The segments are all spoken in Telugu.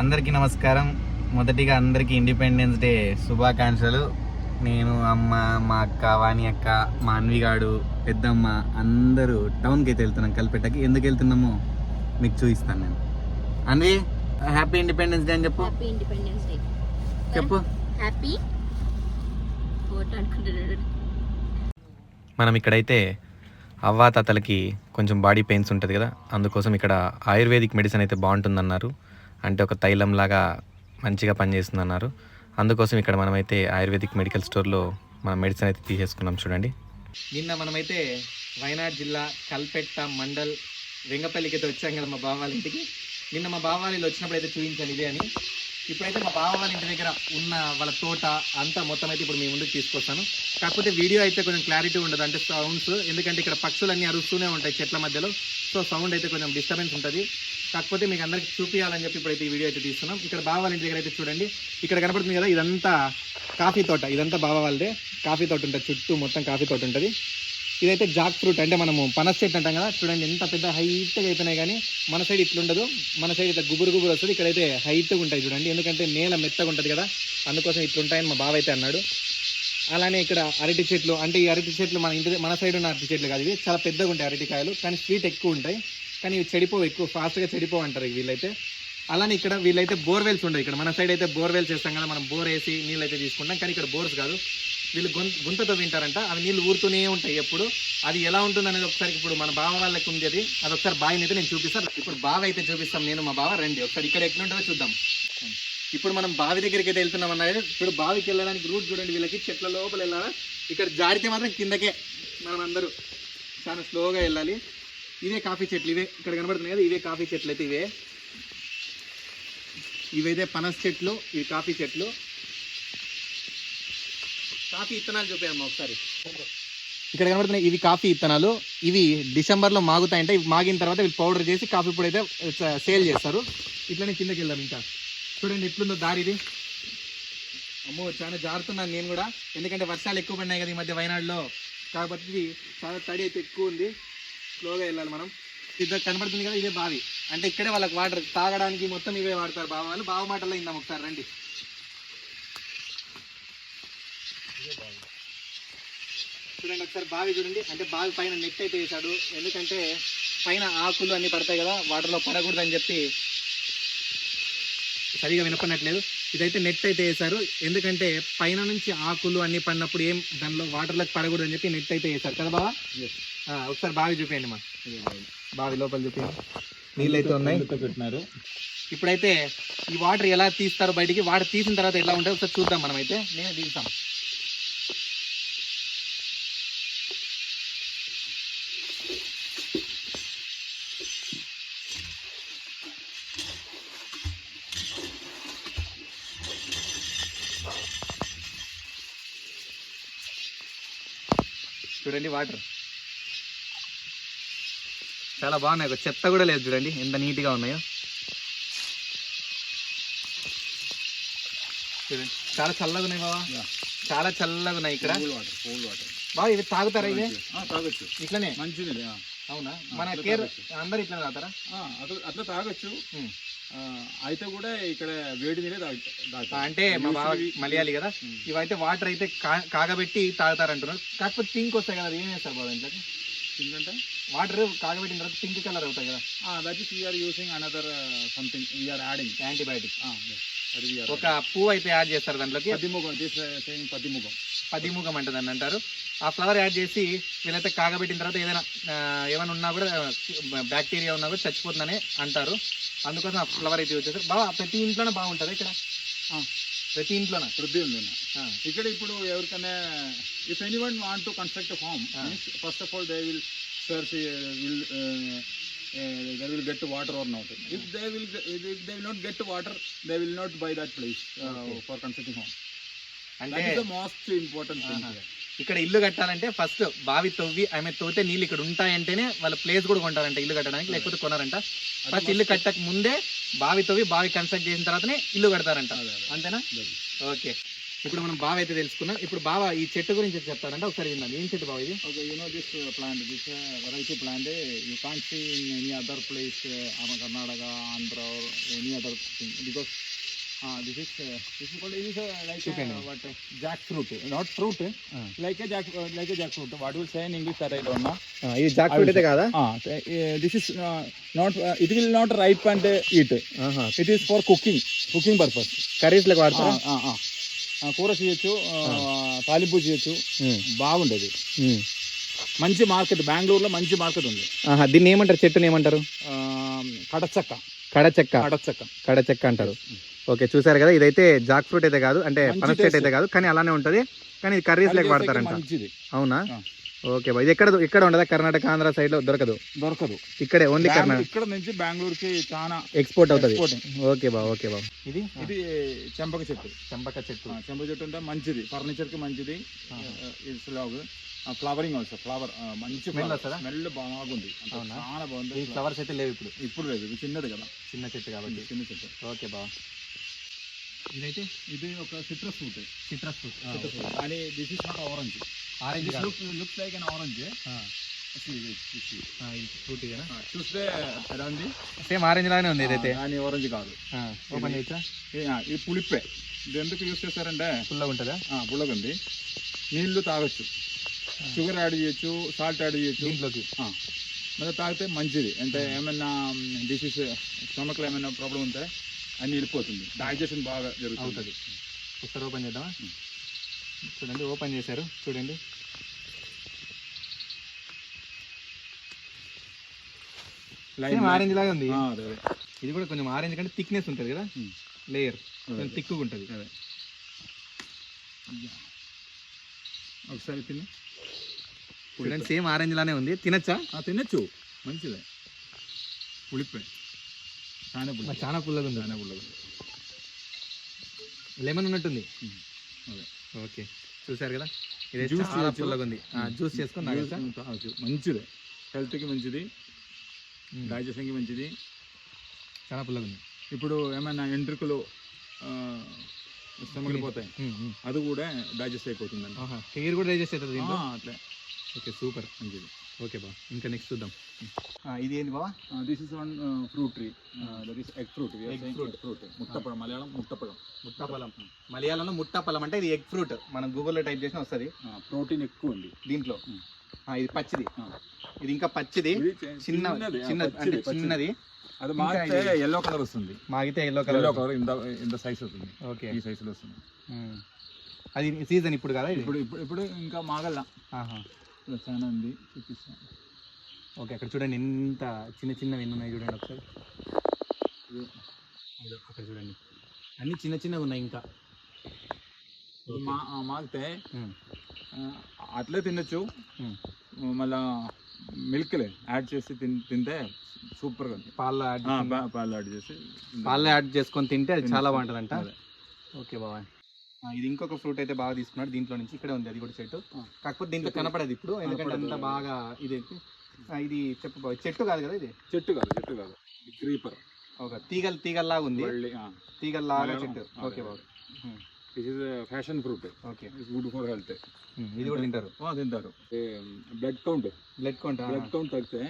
అందరికీ నమస్కారం. మొదటిగా అందరికీ ఇండిపెండెన్స్ డే శుభాకాంక్షలు. నేను అమ్మ మా అక్క వాణి అక్క మా అన్విగాడు పెద్దమ్మ అందరూ టౌన్కి అయితే వెళ్తున్నాం కలిపెట్టకి. ఎందుకు వెళ్తున్నామో? మీకు చూపిస్తాను నేను. అన్వి హ్యాపీ ఇండిపెండెన్స్ డే అని చెప్పు. హ్యాపీ ఇండిపెండెన్స్ డే చెప్పు. హ్యాపీ? మనం ఇక్కడైతే అవ్వాతాతలకి కొంచెం బాడీ పెయిన్స్ ఉంటుంది కదా. అందుకోసం ఇక్కడ ఆయుర్వేదిక్ మెడిసిన్ అయితే బాగుంటుందన్నారు. అంటే ఒక తైలం లాగా మంచిగా పనిచేస్తుంది అన్నారు అందుకోసం ఇక్కడ మనమైతే ఆయుర్వేదిక్ మెడికల్ స్టోర్లో మన మెడిసిన్ అయితే తీసేసుకున్నాం చూడండి. నిన్న మనమైతే వైనాడ్ జిల్లా కల్పెట్ట మండల్ వెంగపల్లికి అయితే వచ్చాం కదా మా బావ ఇంటికి. నిన్న మా బావ వాళ్ళు వచ్చినప్పుడు అయితే చూపించాను ఇదే అని. ఇప్పుడైతే మా బావ వాళ్ళ ఇంటి దగ్గర ఉన్న వాళ్ళ తోట అంతా మొత్తం అయితే ఇప్పుడు మీ ముందుకు తీసుకొస్తాను. కాకపోతే వీడియో అయితే కొంచెం క్లారిటీ ఉండదు అంటే సౌండ్స్ ఎందుకంటే ఇక్కడ పక్షులన్నీ అరుస్తూనే ఉంటాయి చెట్ల మధ్యలో. సో సౌండ్ అయితే కొంచెం డిస్టర్బెన్స్ ఉంటుంది. కాకపోతే మీకు అందరికి చూపించాలని చెప్పి ఇప్పుడైతే ఈ వీడియో అయితే తీస్తున్నాం. ఇక్కడ బావ వాళ్ళ ఇంటి దగ్గర అయితే చూడండి. ఇక్కడ కనపడుతుంది కదా ఇదంతా కాఫీ తోట. ఇదంతా బావ వాళ్ళదే. కాఫీ తోట ఉంటుంది. చుట్టూ మొత్తం కాఫీ తోట ఉంటుంది. ఇదైతే జాక్ ఫ్రూట్ అంటే మనము పనస చెట్టు అంటాం కదా. చూడండి ఎంత పెద్ద హైట్గా అయిపోయినాయి కానీ మన సైడ్ ఇట్లుండదు మన సైడ్ ఇట్లా గుబురు గుబురు వస్తుంది. ఇక్కడైతే హైట్గా ఉంటాయి చూడండి. ఎందుకంటే నేల మెత్తగా ఉంటుంది కదా. అందుకోసం ఇట్లుంటాయని మా బావ అయితే అన్నాడు. అలానే ఇక్కడ అరటి చెట్లు అంటే ఈ అరటి చెట్లు మన ఇంటి మన సైడ్ ఉన్న అరటి చెట్లు కాదు ఇవి. చాలా పెద్దగా ఉంటాయి అరటికాయలు కానీ స్వీట్ ఎక్కువ ఉంటాయి. కానీ ఇవి చెడిపోవు ఎక్కువ ఫాస్ట్గా చెడిపోవు అంటారు వీళ్ళైతే. అలానే ఇక్కడ వీళ్ళైతే బోర్వెల్స్ ఉండవు. ఇక్కడ మన సైడ్ అయితే బోర్వెల్స్ చేస్తాం కదా మనం బోర్ వేసి నీళ్ళు అయితే తీసుకుంటాం. కానీ ఇక్కడ బోర్స్ కాదు. వీళ్ళు గుంత గుంతతో వింటారంట అవి నీళ్ళు ఊరుతూనే ఉంటాయి ఎప్పుడు. అది ఎలా ఉంటుంది అనేది ఒకసారి ఇప్పుడు మన బావ వాళ్ళకి ఉంది అది అది ఒకసారి బావిని అయితే నేను చూపిస్తాను ఇప్పుడు బావి అయితే చూపిస్తాం నేను మా బావ రండి. ఒకసారి ఇక్కడ ఎట్లుంటుందో చూద్దాం. ఇప్పుడు మనం బావి దగ్గరికి అయితే వెళ్తున్నాం అన్నది ఇప్పుడు బావికి వెళ్ళడానికి రూట్ చూడండి వీళ్ళకి. చెట్ల లోపల వెళ్ళాలా? ఇక్కడ జారితే మాత్రం కిందకే. మనం అందరూ చాలా స్లోగా వెళ్ళాలి. ఇవే కాఫీ చెట్లు ఇవే ఇక్కడ కనబడుతున్నాయి కదా ఇవే కాఫీ చెట్లు అయితే ఇవే. ఇవైతే పనస చెట్లు ఇవి కాఫీ చెట్లు. కాఫీ ఇత్తనాలు చూపాయమ్మా ఒకసారి. ఇక్కడ కనబడుతున్నాయి ఇవి కాఫీ ఇత్తనాలు. ఇవి డిసెంబర్లో మాగుతాయంటే ఇవి మాగిన తర్వాత ఇవి పౌడర్ చేసి కాఫీ పొడి అయితే సేల్ చేస్తారు. ఇట్లనే కిందకి వెళ్దాం ఇంకా. చూడండి ఎట్లుందో దారి ఇది. అమ్మో చాలా జారుతున్నాను నేను కూడా. ఎందుకంటే వర్షాలు ఎక్కువ పడినాయి కదా ఈ మధ్య వయనాడులో. కాబట్టి ఇది చాలా తడి అయితే ఎక్కువ ఉంది. స్లోగా వెళ్ళాలి మనం. ఇద్దరు కనబడుతుంది కదా ఇదే బావి. అంటే ఇక్కడే వాళ్ళకి వాటర్ తాగడానికి మొత్తం ఇవే వాడతారు బావ వాళ్ళు. బావ మాటల్లో ఇందాం ఒకసారి రండి. చూడండి ఒకసారి బావి చూడండి. అంటే బావి పైన నెట్ అయితే వేసాడు ఎందుకంటే పైన ఆకులు అన్ని పడతాయి కదా వాటర్లో పడకూడదు అని చెప్పి సరిగా వినపడట్లేదు. ఇదైతే నెట్ అయితే వేశారు. ఎందుకంటే పైన నుంచి ఆకులు అన్ని పడినప్పుడు ఏం దానిలో వాటర్లోకి పడకూడదు అని చెప్పి నెట్ అయితే వేశారు కదా బావా? ఒకసారి బావి చూపించండి మా. బావి లోపల చూపించండి నీళ్ళు అయితే ఉన్నాయి పెట్టినారు. ఇప్పుడైతే ఈ వాటర్ ఎలా తీస్తారో బయటికి వాటర్ తీసిన తర్వాత ఎలా ఉంటుందో ఒకసారి చూద్దాం మనం అయితే నేను తీస్తాం చూడండి వాటర్. చాలా బాగున్నాయి. ఒక చెత్త కూడా లేదు చూడండి. ఎంత నీట్గా ఉన్నాయో. చూడండి. చాలా చల్లగా ఉన్నాయి బాబా. చాలా చల్లగా ఉన్నాయి ఇక్కడ. బాబా ఇవి తాగుతారా ఇవి? తాగొచ్చు. ఇట్లనే? మంచిది. అవునా? మన కేర్. అందరు ఇట్లా తాగుతారా? ఆ, అట్లా అట్లా తాగొచ్చు. అయితే కూడా ఇక్కడ వేడి నీరే. అంటే మా బావ Usually- మలయాళి కదా. ఇవైతే వాటర్ అయితే కా- కాగబెట్టి తాగుతారంటున్నారు. కాకపోతే పింక్ వస్తాయి కదా ఏం చేస్తారు బాబా ఇంట్లోకి? ఎందుకంటే వాటర్ కాగబెట్టిన తర్వాత పింక్ కలర్ అవుతాయి కదా. That is we are using another something we are adding antibiotic అది ఒక పువ్వు అయితే యాడ్ చేస్తారు దాంట్లోకి. పదిముఖం దిస్ సేయింగ్ పదిముఖం పదిముఖం అంటుంది అని అంటారు. ఆ ఫ్లవర్ యాడ్ చేసి వీళ్ళైతే కాగబెట్టిన తర్వాత ఏదైనా ఏమైనా ఉన్నా కూడా బ్యాక్టీరియా ఉన్నా కూడా చచ్చిపోతుందని అంటారు. అందుకోసం ఆ ఫ్లవర్ అయితే వచ్చేసారు బాగా ప్రతి ఇంట్లోనే బాగుంటుంది ఇక్కడ. ప్రతి ఇంట్లోనా ప్రతి ఇంట్లోనా ఇక్కడ ఇప్పుడు ఎవరికైనా if anyone want to construct home first of all they will search will they will get water or not if they will if they will not get water they will not buy that place for constructing home అంటే మోస్ట్ ఇంపార్టెంట్ ఇక్కడ ఇల్లు కట్టాలంటే ఫస్ట్ బావి తవ్వి ఆమె తోతే నీళ్ళు ఇక్కడ ఉంటాయంటేనే వాళ్ళ ప్లేస్ కూడా కొంటారంట ఇల్లు కట్టడానికి లేకపోతే కొనారంట. ఫస్ట్ ఇల్లు కట్టక ముందే బావి తవ్వి బావి కన్స్ట్రక్ట్ చేసిన తర్వాతనే ఇల్లు కడతారంట. అంతేనా. ఓకే. ఇప్పుడు మనం బావ అయితే తెలుసుకున్నాం. ఇప్పుడు బావ ఈ చెట్టు గురించి చెప్తాడంటే ఒకసారి విన్నాం ఏం చెట్టు బావ ఇది? Okay, you know this uh, plant, this uh, variety plant, uh, you can't see in any other place, uh, Ama- Karnataka, jackfruit not fruit like like jackfruit what sign English sir అయితే జాక్ ఫ్రూట్ కదా this is not it will not ripe and eat it is for cooking cooking purpose curries లెక్క కూర చేయొచ్చు ah. తాలింపు చేయొచ్చు. Hmm. బాగుండేది. Hmm. మంచి మార్కెట్ బెంగళూరులో మంచి మార్కెట్ ఉంది. దీన్ని ఏమంటారు? చెట్టుని ఏమంటారు? కడచక్క. కడచక్క. కడచక్క. కడచక్క అంటారు. ఓకే చూసారు కదా? ఇదైతే జాక్ ఫ్రూట్ అయితే కాదు అంటే పనస చెట్టు. అయితే కాదు కానీ అలానే ఉంటది. కానీ ఇది కర్రీస్ లెక్క వాడతారంట. అవునా. ఓకే బా ఇది ఎక్కడ ఇక్కడ ఉండదా? కర్ణాటక ఆంధ్ర సైడ్లో దొరకదు. దొరకదు. ఇక్కడే ఓన్లీ కర్ణాటక ఇక్కడ నుంచి బెంగళూరుకి చాలా ఎక్స్పోర్ట్ అవుతుంది. ఓకే బా ఓకే బా ఇది? ఇది చెంపక చెట్టు. చంపక చెట్టు. చెంపక చెట్టు అంటే మంచిది. ఫర్నిచర్కి మంచిది. స్లాగ్ ఫ్లవరింగ్ ఆల్సో ఫ్లవర్ మంచి Smell వస్తుందా? స్మెల్ బాగుంది? చాలా బాగుంది. ఫ్లవర్స్ అయితే లేవు ఇప్పుడు. ఇప్పుడు లేదు. ఇది చిన్నది కదా. చిన్న చెట్టు కాబట్టి. చిన్న చెట్టు. ఓకే బా ఇదైతే ఇది ఒక సిట్రస్ ఫ్రూట్ సిట్రస్ ఫ్రూట్ కానీ this is not orange orange looks like an orange fruit చూస్తే ఎలా ఉంది సేమ్ ఆరెంజ్ లాగానే ఉంది ఇదైతే. కానీ ఆరెంజ్ కాదు. ఓపెన్ చేయొచ్చా ఇది- ఆ, ఇది ఎందుకు యూస్ చేస్తారంటే ఫుల్గా ఉంటుందా? ఆ, పుల్లగుంది నీళ్ళు తాగొచ్చు. షుగర్ యాడ్ చేయొచ్చు సాల్ట్ యాడ్ చేయొచ్చు. దీంట్లోకి. ఆ, మరి తాగితే మంచిది. అంటే ఏమైనా డిసీజ్ స్టమక్లో ఏమైనా ప్రాబ్లం ఉంటే అన్ని వెళ్ళిపోతుంది. డైజెషన్ బాగా జరుగుతుంది. ఒకసారి ఓపెన్ చేద్దామా? చూడండి ఓపెన్ చేశారు. చూడండి. ఆరెంజ్ లాగా ఉంది. ఇది కూడా కొంచెం ఆరెంజ్ కంటే థిక్నెస్ ఉంటుంది కదా. లేయర్. కొంచెం థిక్గా ఉంటుంది. అదే. ఒకసారి తిని. చూడండి సేమ్ ఆరెంజ్ లానే ఉంది. తినచ్చా? ఆ, తినచ్చు. మంచిదే. పులిప్పే. చాలా మరి చాలా పుల్లగా ఉంది. చాలా పుల్లగా లెమన్ ఉన్నట్టుంది. ఓకే. చూసారు కదా? ఇది చేయొచ్చు. పుల్లగా ఉంది. జ్యూస్ చేసుకొని తాగొచ్చా? జ్యూస్. మంచిదే. హెల్త్కి మంచిది. డైజెషన్కి మంచిది. చాలా పుల్లగా ఉంది. ఇప్పుడు ఏమైనా ఎంట్రుకలు పోతాయి. అది కూడా డైజెస్ట్ అయిపోతుందండి ఆహా. హెయిర్ కూడా డైజెస్ట్ అవుతుంది అట్లే. Okay super. మంచిది. ఓకే బా ఇంకా నెక్స్ట్ చూద్దాం. ఇది ఏంది బా this is one fruit tree that is egg fruit. Fruit ముట్టపഴం Malayalam ముట్టపഴం ముట్టాపలం మలయాళంలో ముట్టాపలం అంటే ఇది ఎగ్ ఫ్రూట్ మనం గూగుల్లో టైప్ చేసినా వస్తుంది. ప్రోటీన్ ఎక్కువ ఉంది. దీంట్లో. ఆ, ఇది పచ్చిది. ఇది ఇంకా పచ్చిది. చిన్న చిన్నది, అంటే. చిన్నది. అది ఇది- ఎల్లో కలర్ వస్తుంది. మాగితే ఎల్లో ఎల్లో కలర్ కలర్ ఇంత ఇంత సైజ్ వస్తుంది. ఓకే. ఈ సైజులో వస్తుంది. అది సీజన్ ఇప్పుడు కదా ఇది? ఇప్పుడు ఇప్పుడు ఇప్పుడు ఇంకా మాగల్ల. ఇలా చాలా ఉంది చూపిస్తాను. ఓకే అక్కడ చూడండి ఎంత చిన్న చిన్నవి ఎన్ని ఉన్నాయి చూడండి ఒకసారి. అక్కడ చూడండి. అన్ని చిన్న చిన్నవి ఉన్నాయి ఇంకా. మా మాగితే అట్లే తినొచ్చు. మళ్ళా మిల్క్లే యాడ్ చేసి తింటే సూపర్గా ఉంది. పాల్లో యాడ్ పాలు యాడ్ చేసి పాల్లో యాడ్ చేసుకొని తింటే అది చాలా. బాగుంటుందంట. అదే. ఓకే బాబాయ్ ఇది ఇంకొక ఫ్రూట్ అయితే బాగా తీసుకున్నాడు. దీంట్లో నుంచి ఇక్కడే ఉంది. అది కూడా చెట్టు. కాకపోతే దీంట్లో కనపడదు ఇప్పుడు. ఎందుకంటే. అంత బాగా ఇది ఇది చెప్పు చెట్టు కాదు కదా ఇది? చెట్టు కాదు చెట్టు కాదు. క్రీపర్ ఒక తీగల్ తీగల్లాగా ఉంది. తీగల్లాగా. చెట్టు. Okay this is passion fruit okay. Good for health ఇది కూడా తింటారు. తింటారు. Blood count blood count blood count తగ్గితే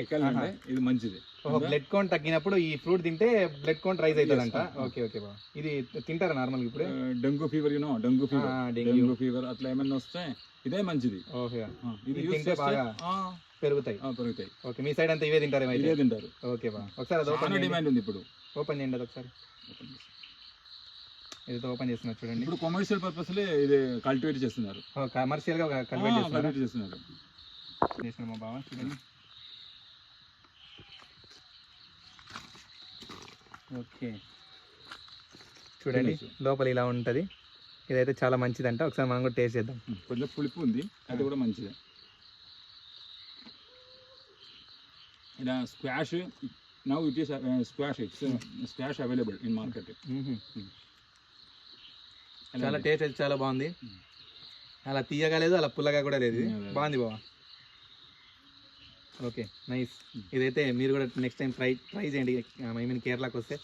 ఎక్కాలంటే ఇది మంచిది. బ్లడ్ కౌంట్ తగ్గినప్పుడు ఈ ఫ్రూట్ తింటే బ్లడ్ కౌంట్ రైజ్ అవుతుందంట. ఓకే ఓకే బా ఇది తింటారా నార్మల్ ఇప్పుడే? Dengue fever you know dengue fever. Dengue. Fever అట్లా ఏమైనా వస్తే ఇదే మంచిది. ఓకే. ఇది తింటే బాగా పెరుగుతాయి. పెరుగుతాయి. ఓకే మీ సైడ్ అంతా ఇవే తింటారు ఇదే అయితే తింటారు. ఓకే బా ఒకసారి అది ఓపెన్ డిమాండ్ ఉంది ఇప్పుడు. ఓపెన్ చేయండి అది ఒకసారి. ఇది ఓపెన్ చేస్తున్నారు చూడండి. ఇప్పుడు కమర్షియల్ పర్పస్ ఇది కల్టివేట్ చేస్తున్నారు. కమర్షియల్గా చేస్తున్నారు. కల్టివేట్ చేస్తున్నారు. చేసిన మా బావ చూడండి. ఓకే. చూడండి. లోపల ఇలా ఉంటుంది. ఇదైతే చాలా మంచిదంట. ఒకసారి మనం కూడా టేస్ట్ చేద్దాం. కొంచెం పులుపు ఉంది. అది కూడా మంచిదే. ఇలా squash now it is squash it's squash available in market చాలా టేస్ట్ అయితే చాలా బాగుంది. అలా తీయగా లేదు అలా పుల్లగా కూడా లేదు. బాగుంది బావా? Okay nice. ఇదైతే మీరు కూడా నెక్స్ట్ టైం ట్రై ట్రై చేయండి. ఐ మీన్ కేరళకి వస్తే.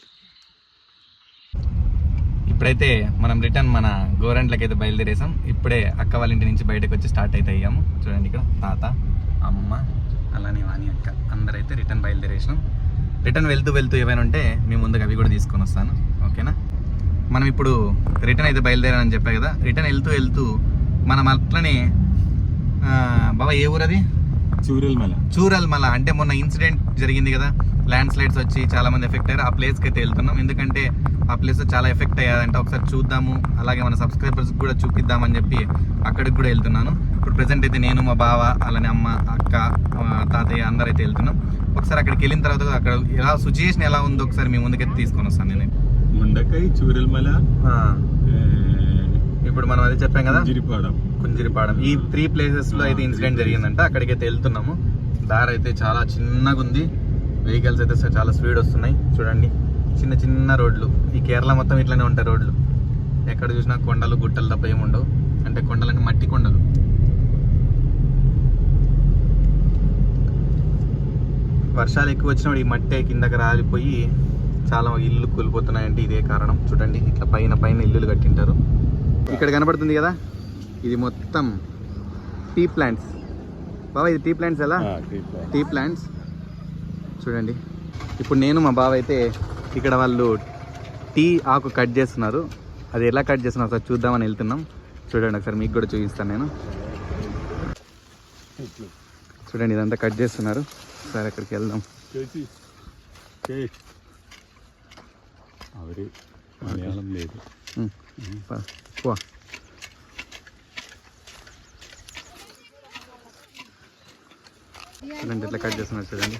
ఇప్పుడైతే మనం రిటర్న్ మన గోరంట్లకి అయితే బయలుదేరేసాం. ఇప్పుడే అక్క వాళ్ళ ఇంటి నుంచి బయటకు వచ్చి స్టార్ట్ అయితే అయ్యాము చూడండి ఇక్కడ తాత అమ్మ అలానే వాణి అక్క అందరైతే రిటర్న్ బయలుదేరేసినాం. రిటర్న్ వెళ్తూ వెళ్తూ ఏమైనా ఉంటే మీ ముందుకు అవి కూడా తీసుకొని వస్తాను. ఓకేనా? మనం ఇప్పుడు రిటర్న్ అయితే బయలుదేరానని చెప్పా కదా. రిటర్న్ వెళ్తూ వెళ్తూ మనం అట్లనే బాబా ఏ ఊరు చూరల్మల. చూరల్ మళ్ళా అంటే మొన్న ఇన్సిడెంట్ జరిగింది కదా ల్యాండ్ స్లైడ్స్ వచ్చి చాలా మంది ఎఫెక్ట్ అయ్యారు. ఆ ప్లేస్కి అయితే వెళ్తున్నాం. ఎందుకంటే ఆ ప్లేస్ చాలా ఎఫెక్ట్ అయ్యాదంటే. ఒకసారి చూద్దాము. అలాగే మన సబ్స్క్రైబర్స్ కూడా చూపిద్దామని చెప్పి అక్కడికి కూడా వెళ్తున్నాను. ఇప్పుడు ప్రెసెంట్ అయితే నేను మా బావ అలానే అమ్మ అక్క మా తాతయ్య అందరూ అయితే వెళ్తున్నాం. ఒకసారి అక్కడికి వెళ్ళిన తర్వాత అక్కడ ఎలా సిచ్యుయేషన్ ఎలా ఉందో ఒకసారి మీ ముందుకైతే తీసుకొని వస్తాను నేను. ముండకై చూరల్మల ఇప్పుడు మనం అదే చెప్పాం కదా. జిరిపాడం కుంజిరిపాడం. ఈ త్రీ ప్లేసెస్లో అయితే ఇన్సిడెంట్ జరిగిందంట. అక్కడికి అయితే వెళ్తున్నాము. దారి అయితే చాలా చిన్నగా ఉంది. వెహికల్స్ అయితే చాలా స్పీడ్ వస్తున్నాయి. చూడండి. చిన్న చిన్న రోడ్లు. ఈ కేరళ మొత్తం ఇట్లనే ఉంటాయి రోడ్లు. ఎక్కడ చూసినా కొండలు గుట్టలు తప్ప ఏముండవు అంటే కొండలంటే మట్టి కొండలు. వర్షాలు ఎక్కువ వచ్చినప్పుడు ఈ మట్టి కిందకి రాలిపోయి చాలా ఇల్లు కూలిపోతున్నాయంటే ఇదే కారణం. చూడండి. ఇట్లా పైన పైన ఇల్లులు కట్టింటారు. ఇక్కడ కనబడుతుంది కదా? ఇది మొత్తం టీ ప్లాంట్స్. బాబా ఇది టీ ప్లాంట్స్ ఎలా? Tea plants. చూడండి. ఇప్పుడు నేను మా బావ అయితే ఇక్కడ వాళ్ళు టీ ఆకు కట్ చేస్తున్నారు. అది ఎలా కట్ చేస్తున్నారు ఒకసారి చూద్దామని వెళ్తున్నాం. చూడండి ఒకసారి మీకు కూడా చూపిస్తాను నేను. చూడండి ఇదంతా కట్ చేస్తున్నారు. సరే అక్కడికి వెళ్దాం. లేదు. చూడండి ఎట్లా కట్ చేస్తున్నారు చూడండి.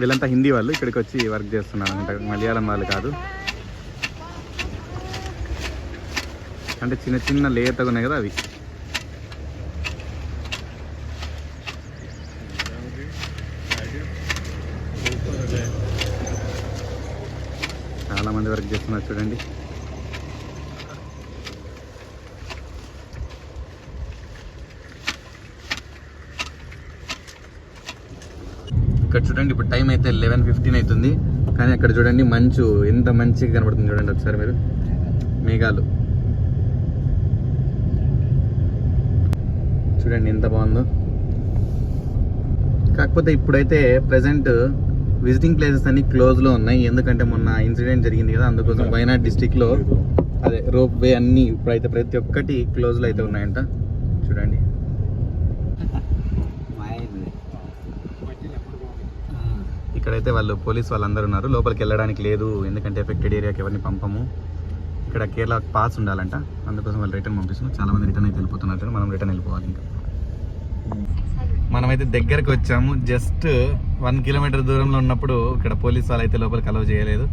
వీళ్ళంతా హిందీ వాళ్ళు ఇక్కడికి వచ్చి వర్క్ చేస్తున్నారు అనమాట మలయాళం వాళ్ళు కాదు. అంటే చిన్న చిన్న లేతగా ఉన్నాయి కదా అవి. చాలా మంది వర్క్ చేస్తున్నారు చూడండి. చూడండి ఇప్పుడు టైం అయితే లెవెన్ ఫిఫ్టీన్ అవుతుంది. కానీ అక్కడ చూడండి మంచు ఎంత మంచిగా కనబడుతుంది చూడండి ఒకసారి మీరు. మేఘాలు. చూడండి ఎంత బాగుందో. కాకపోతే ఇప్పుడైతే ప్రజెంట్ విజిటింగ్ ప్లేసెస్ అన్ని క్లోజ్లో ఉన్నాయి. ఎందుకంటే మొన్న ఇన్సిడెంట్ జరిగింది కదా అందుకోసం వైనాడ్ డిస్టిక్లో అదే రోప్ వే అన్ని ఇప్పుడైతే ప్రతి ఒక్కటి క్లోజ్లో అయితే ఉన్నాయంట. చూడండి. ఇక్కడైతే వాళ్ళు పోలీస్ వాళ్ళందరూ ఉన్నారు. లోపలికి వెళ్ళడానికి లేదు. ఎందుకంటే ఎఫెక్టెడ్ ఏరియాకి ఎవరిని పంపము. ఇక్కడ కేరళ పాస్ ఉండాలంట. అందుకోసం వాళ్ళు రిటర్న్ పంపిస్తున్నారు. చాలా మంది రిటర్న్ అయితే వెళ్ళిపోతున్నారు మనం రిటర్న్ వెళ్ళిపోవాలి ఇంకా. మనమైతే దగ్గరకు వచ్చాము. జస్ట్ వన్ కిలోమీటర్ దూరంలో ఉన్నప్పుడు ఇక్కడ పోలీస్ వాళ్ళు అయితే లోపలికి అలౌ చేయలేదు.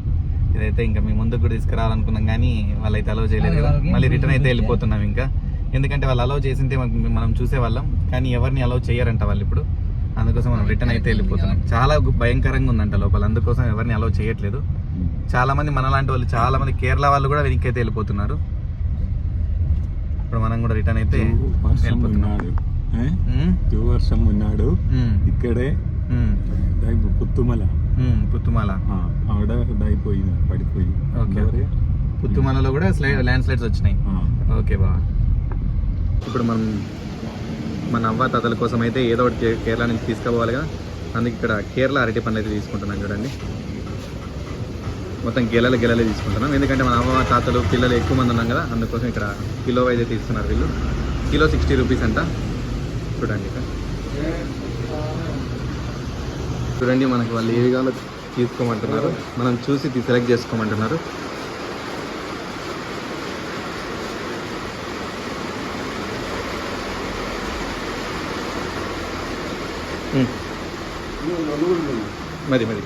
ఇదైతే ఇంకా మీ ముందుకు కూడా తీసుకురావాలనుకున్నాం కానీ వాళ్ళు అయితే అలౌ చేయలేదు కదా. మళ్ళీ రిటర్న్ అయితే వెళ్ళిపోతున్నాం ఇంకా. ఎందుకంటే వాళ్ళు అలౌ చేసింటే మనం చూసేవాళ్ళం. కానీ ఎవరిని అలౌ చేయరంట వాళ్ళు ఇప్పుడు. అందుకోసం మనం రిటర్న్ అయితే వెళ్ళిపోతున్నాం. చాలా భయంకరంగా ఉందంట లోపల. అందుకోసం ఎవరిని అలౌ చేయట్లేదు. చాలా మంది మనలాంటి వాళ్ళు చాలా మంది కేరళ వాళ్ళు కూడా వెనక్కి అయితే వెళ్ళిపోతున్నారు. ఇప్పుడు మనం కూడా రిటర్న్ అయితే వర్షం వెళ్ళిపోతున్నాం. ఉన్నాడు. ఏ? ఉమ్, టూ వర్షం ఉన్నాడు. ఇక్కడే పుత్తుమల. పుత్తుమాల. ఆవిడ దైపోయింది పడిపోయి. ఓకే. పుత్తుమాలలో కూడా స్లైడ్ ల్యాండ్ స్లైడ్స్ వచ్చినాయి. ఓకే బావ. ఇప్పుడు మనం మన అవ్వ తాతల కోసం అయితే ఏదో ఒకటి కేరళ నుంచి తీసుకోవాలి కదా. అందుకే ఇక్కడ కేరళ అరటి పండ్లు అయితే తీసుకుంటున్నాం చూడండి. మొత్తం గెలలు గెలలే తీసుకుంటున్నాం. ఎందుకంటే మన అవ్వ తాతలు పిల్లలు ఎక్కువ మంది ఉన్నాం కదా. అందుకోసం ఇక్కడ కిలో అయితే తీస్తున్నారు వీళ్ళు. కిలో సిక్స్టీ రూపీస్ అంట. చూడండి ఇక్కడ. చూడండి మనకి వాళ్ళు ఏవి కావాలో తీసుకోమంటున్నారు. మనం చూసి సెలెక్ట్ చేసుకోమంటున్నారు. మరి మరి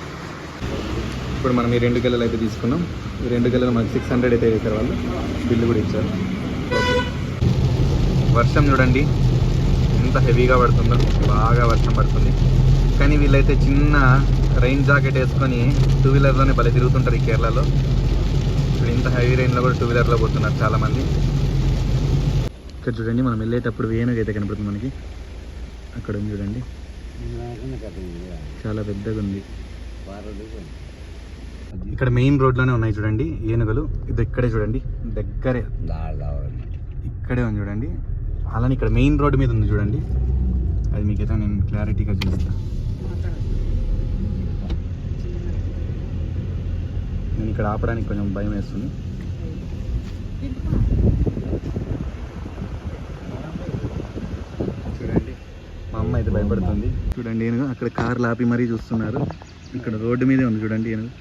ఇప్పుడు మనం ఈ రెండు గెలలు అయితే తీసుకున్నాం. ఈ రెండు గెలలు మనకి సిక్స్ హండ్రెడ్ అయితే వేశారు వాళ్ళు. బిల్లు కూడా ఇచ్చారు. వర్షం చూడండి. ఎంత హెవీగా పడుతుందో బాగా వర్షం పడుతుంది. కానీ వీళ్ళైతే చిన్న రైన్ జాకెట్ వేసుకొని టూ వీలర్లోనే భలే తిరుగుతుంటారు ఈ కేరళలో. ఇప్పుడు ఇంత హెవీ రైన్లో కూడా టూ వీలర్లో పోతున్నారు చాలామంది. ఇక్కడ చూడండి మనం వెళ్ళేటప్పుడు వేణుగా అయితే కనపడుతుంది మనకి. అక్కడ ఉంది చూడండి. చాలా పెద్దగా ఉంది ఇక్కడ మెయిన్ రోడ్లోనే ఉన్నాయి చూడండి ఏనుగులు. ఇది ఇక్కడే చూడండి దగ్గరే. ఇక్కడే ఉంది చూడండి. అలానే ఇక్కడ మెయిన్ రోడ్ మీద ఉంది చూడండి. అది మీకైతే నేను క్లారిటీగా చూపిస్తా. నేను ఇక్కడ ఆపడానికి కొంచెం భయం వేస్తుంది చూడండి మా అమ్మ అయితే భయపడుతుంది. చూడండి ఏనుగు అక్కడ కార్లు ఆపి మరీ చూస్తున్నారు. ఇక్కడ రోడ్డు మీదే ఉంది చూడండి ఏనుగు